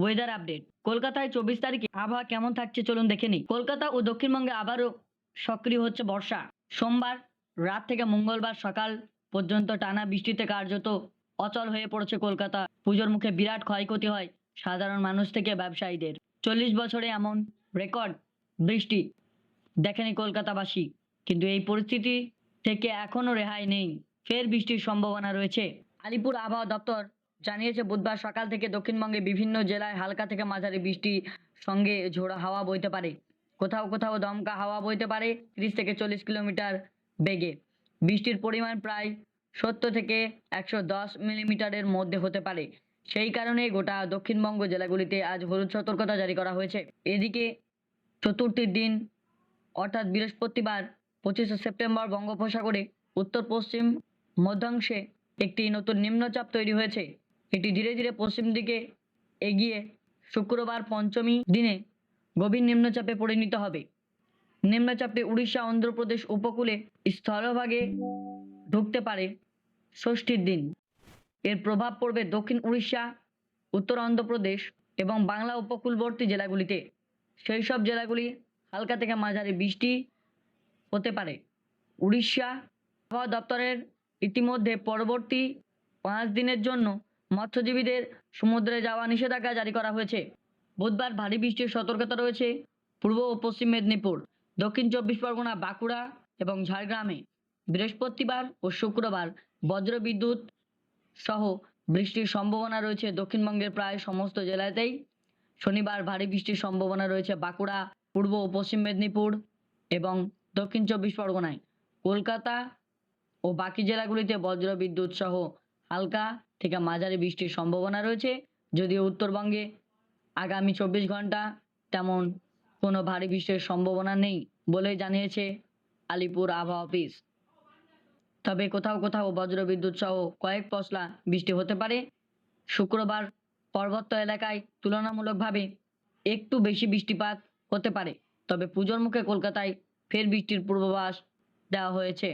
Weather update কলকাতায় চব্বিশ তারিখে আবহাওয়া কেমন থাকছে চলুন দেখে নিই। কলকাতা ও দক্ষিণবঙ্গে আবারও সক্রিয় হচ্ছে বর্ষা। সোমবার রাত থেকে মঙ্গলবার সকাল পর্যন্ত টানা বৃষ্টিতে কার্যত অচল হয়ে পড়েছে কলকাতা। পুজোর মুখে বিরাট ক্ষয়ক্ষতি হয় সাধারণ মানুষ থেকে ব্যবসায়ীদের। চল্লিশ বছরে এমন রেকর্ড বৃষ্টি দেখেনি কলকাতাবাসী। কিন্তু এই পরিস্থিতি থেকে এখনও রেহাই নেই। ফের বৃষ্টির সম্ভাবনা রয়েছে। আলিপুর আবহাওয়া দপ্তর জানিয়েছে, বুধবার সকাল থেকে দক্ষিণবঙ্গে বিভিন্ন জেলায় হালকা থেকে মাঝারি বৃষ্টি সঙ্গে ঝোড়ো হাওয়া বইতে পারে। কোথাও কোথাও দমকা হাওয়া বইতে পারে তিরিশ থেকে চল্লিশ কিলোমিটার বেগে। বৃষ্টির পরিমাণ প্রায় সত্তর থেকে একশো দশ মিলিমিটারের মধ্যে হতে পারে। সেই কারণে গোটা দক্ষিণবঙ্গ জেলাগুলিতে আজ হলুদ সতর্কতা জারি করা হয়েছে। এদিকে চতুর্থীর দিন, অর্থাৎ বৃহস্পতিবার, পঁচিশে সেপ্টেম্বর বঙ্গোপসাগরে উত্তর পশ্চিম মধ্যাংশে একটি নতুন নিম্নচাপ তৈরি হয়েছে। এটি ধীরে ধীরে পশ্চিম দিকে এগিয়ে শুক্রবার পঞ্চমী দিনে গভীর নিম্নচাপে পরিণত হবে। নিম্নচাপটি উড়িষ্যা, অন্ধ্রপ্রদেশ উপকূলে স্থলভাগে ঢুকতে পারে ষষ্ঠীর দিন। এর প্রভাব পড়বে দক্ষিণ উড়িষ্যা, উত্তর অন্ধ্রপ্রদেশ এবং বাংলা উপকূলবর্তী জেলাগুলিতে। সেই সব জেলাগুলি হালকা থেকে মাঝারি বৃষ্টি হতে পারে। উড়িষ্যা আবহাওয়া দপ্তরের ইতিমধ্যে পরবর্তী পাঁচ দিনের জন্য মৎস্যজীবীদের সমুদ্রে যাওয়া নিষেধাজ্ঞা জারি করা হয়েছে। বুধবার ভারী বৃষ্টির সতর্কতা রয়েছে পূর্ব ও পশ্চিম মেদিনীপুর, দক্ষিণ চব্বিশ পরগনা, বাঁকুড়া এবং ঝাড়গ্রামে। বৃহস্পতিবার ও শুক্রবার বজ্রবিদ্যুৎ সহ বৃষ্টির সম্ভাবনা রয়েছে দক্ষিণবঙ্গের প্রায় সমস্ত জেলাতেই। শনিবার ভারী বৃষ্টির সম্ভাবনা রয়েছে বাঁকুড়া, পূর্ব ও পশ্চিম মেদিনীপুর এবং দক্ষিণ চব্বিশ পরগনায়। কলকাতা ও বাকি জেলাগুলিতে বজ্রবিদ্যুৎ সহ হালকা থেকে মাঝারি বৃষ্টির সম্ভাবনা রয়েছে। যদিও উত্তরবঙ্গে আগামী চব্বিশ ঘণ্টা তেমন কোনো ভারী বৃষ্টির সম্ভাবনা নেই বলে জানিয়েছে আলিপুর আবহাওয়া অফিস। তবে কোথাও কোথাও বজ্রবিদ্যুৎ সহ কয়েক পশলা বৃষ্টি হতে পারে। শুক্রবার পার্বত্য এলাকায় তুলনামূলকভাবে একটু বেশি বৃষ্টিপাত হতে পারে। তবে পুজোর মুখে কলকাতায় ফের বৃষ্টির পূর্বাভাস দেওয়া হয়েছে।